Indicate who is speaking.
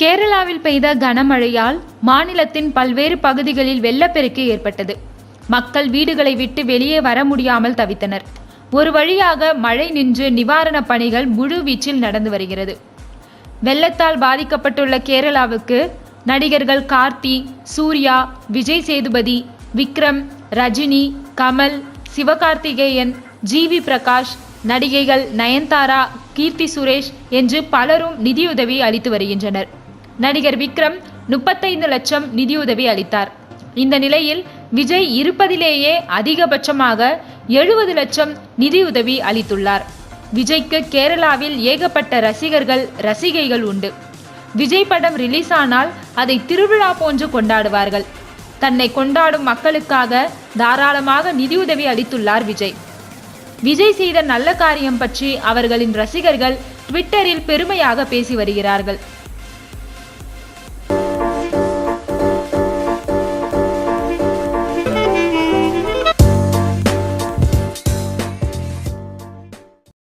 Speaker 1: கேரளாவில் பெய்த கனமழையால் மாநிலத்தின் பல்வேறு பகுதிகளில் வெள்ளப்பெருக்கு ஏற்பட்டது. மக்கள் வீடுகளை விட்டு வெளியே வர முடியாமல் தவித்தனர். ஒரு வழியாக மழை நின்று நிவாரணப் பணிகள் முழு வீச்சில் நடந்து வருகிறது. வெள்ளத்தால் பாதிக்கப்பட்டுள்ள கேரளாவுக்கு நடிகர்கள் கார்த்தி சூர்யா விஜய் சேதுபதி விக்ரம் ரஜினி கமல் சிவகார்த்திகேயன் ஜிவி பிரகாஷ் நடிகைகள் நயன்தாரா கீர்த்தி சுரேஷ் என்று பலரும் நிதியுதவி அளித்து வருகின்றனர். நடிகர் விக்ரம் முப்பத்தைந்து லட்சம் நிதியுதவி அளித்தார். இந்த நிலையில் விஜய் இருப்பதிலேயே அதிகபட்சமாக எழுபது லட்சம் நிதியுதவி அளித்துள்ளார். விஜய்க்கு கேரளாவில் ஏகப்பட்ட ரசிகர்கள் ரசிகைகள் உண்டு. விஜய் படம் ரிலீஸ் ஆனால் அதை திருவிழா போன்று கொண்டாடுவார்கள். தன்னை கொண்டாடும் மக்களுக்காக தாராளமாக நிதியுதவி அளித்துள்ளார் விஜய். விஜய் செய்த நல்ல காரியம் பற்றி அவர்களின் ரசிகர்கள் ட்விட்டரில் பெருமையாக பேசி வருகிறார்கள்.